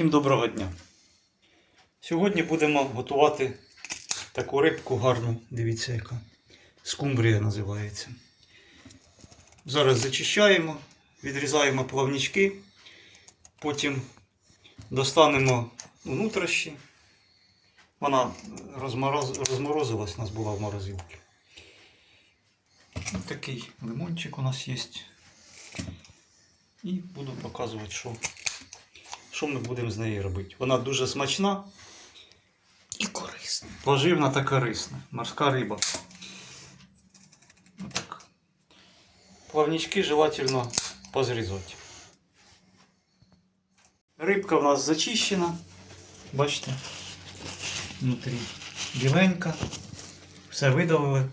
доброго дня. Сьогодні будемо готувати таку рибку гарну, дивіться яка. Скумбрія називається. Зараз зачищаємо, відрізаємо плавнички, потім достанемо внутрішні. Вона розмороз... розморозилась, у нас була в морозилці. Такий лимончик у нас є. І буду показувати, що, що ми будемо з нею робити. Вона дуже смачна і корисна. Поживна та корисна. Морська риба. Отак. Плавнички желательно позрізати. Рибка в нас зачищена. Бачите, внутрі біленька. Все видалили.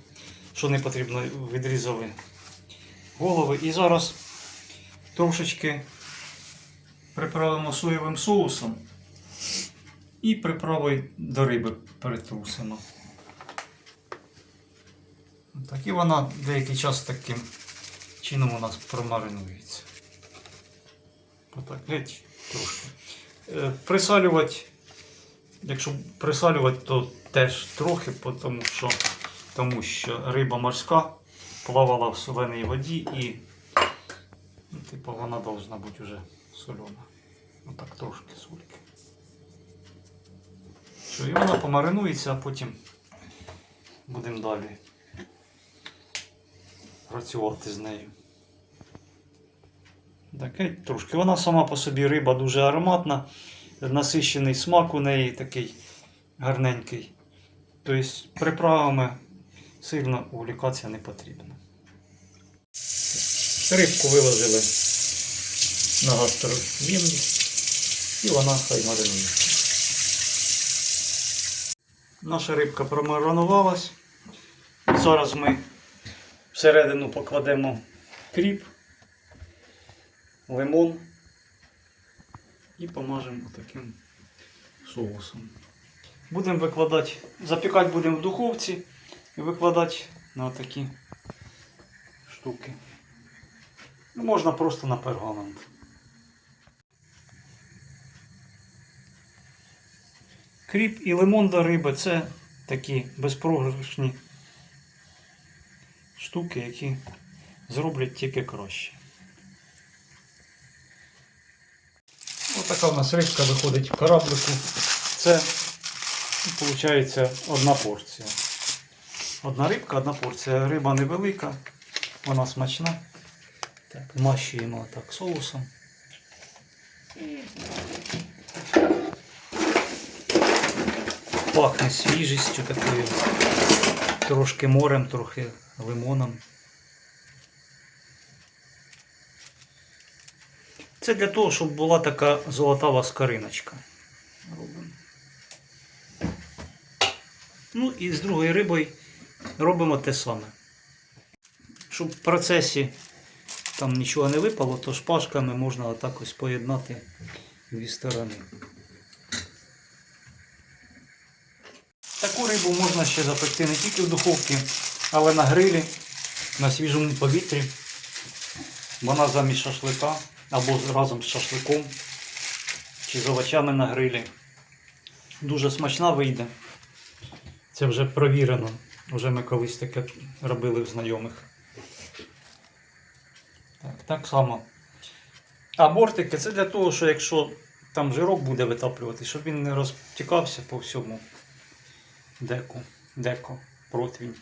Що не потрібно, відрізали голови. І зараз трошечки приправимо соєвим соусом і приправою до риби перетрусимо. Так, і вона деякий час таким чином у нас промаринується. Отак, геть трошки. Е, Присалювати, якщо присалювати, то теж трохи, тому що, тому що риба морська плавала в соленій воді і Ну, типу, вона должна бути вже солена. Ну так трошки сольки. Що, і вона помаринується, а потім будемо далі працювати з нею. Таке трошки. Вона сама по собі риба дуже ароматна, насищений смак у неї такий гарненький. Тобто приправами сильно увлікатися не потрібно. Рибку виложили на гастроємність і вона хай маринується. Наша рибка промаринувалась. Зараз ми всередину покладемо кріп, лимон і помажемо таким соусом. Будемо викладати, запікати будемо в духовці і викладати на такі штуки. Ну, Можна просто на пергамент. Кріп і лимон до риби це такі безпрограшні штуки, які зроблять тільки краще. Ось така у нас рибка виходить в кораблику. Це виходить одна порція. Одна рибка, одна порція. Риба невелика, вона смачна. Так, змащуємо так соусом. Пахне свіжістю такою. Трошки морем, трохи лимоном. Це для того, щоб була така золотава скариночка. Ну і з другою рибою робимо те саме. Щоб в процесі там нічого не випало, то шпажками можна отак ось поєднати дві сторони. Таку рибу можна ще запекти не тільки в духовці, але на грилі, на свіжому повітрі. Вона замість шашлика або разом з шашликом чи з овочами на грилі. Дуже смачна вийде. Це вже провірено. Вже ми колись таке робили в знайомих. Так, само. А бортики це для того, що якщо там жирок буде витаплювати, щоб він не розтікався по всьому деку, деко, противінь,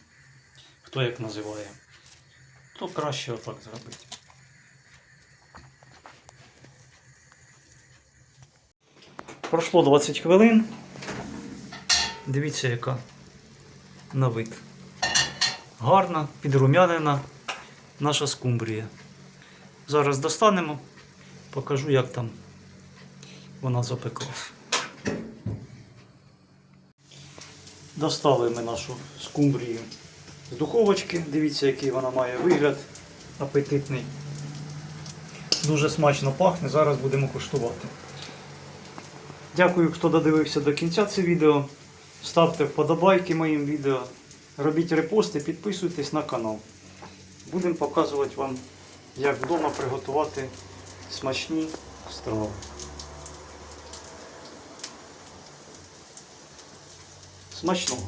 хто як називає, то краще отак зробити. Пройшло 20 хвилин. Дивіться, яка на вид. Гарна, підрумянена наша скумбрія. Зараз достанемо, покажу, як там вона запеклась. Достали ми нашу скумбрію з духовочки. Дивіться, який вона має вигляд апетитний. Дуже смачно пахне, зараз будемо куштувати. Дякую, хто додивився до кінця це відео. Ставте вподобайки моїм відео, робіть репости, підписуйтесь на канал. Будемо показувати вам, як вдома приготувати смачні страви. Смачного!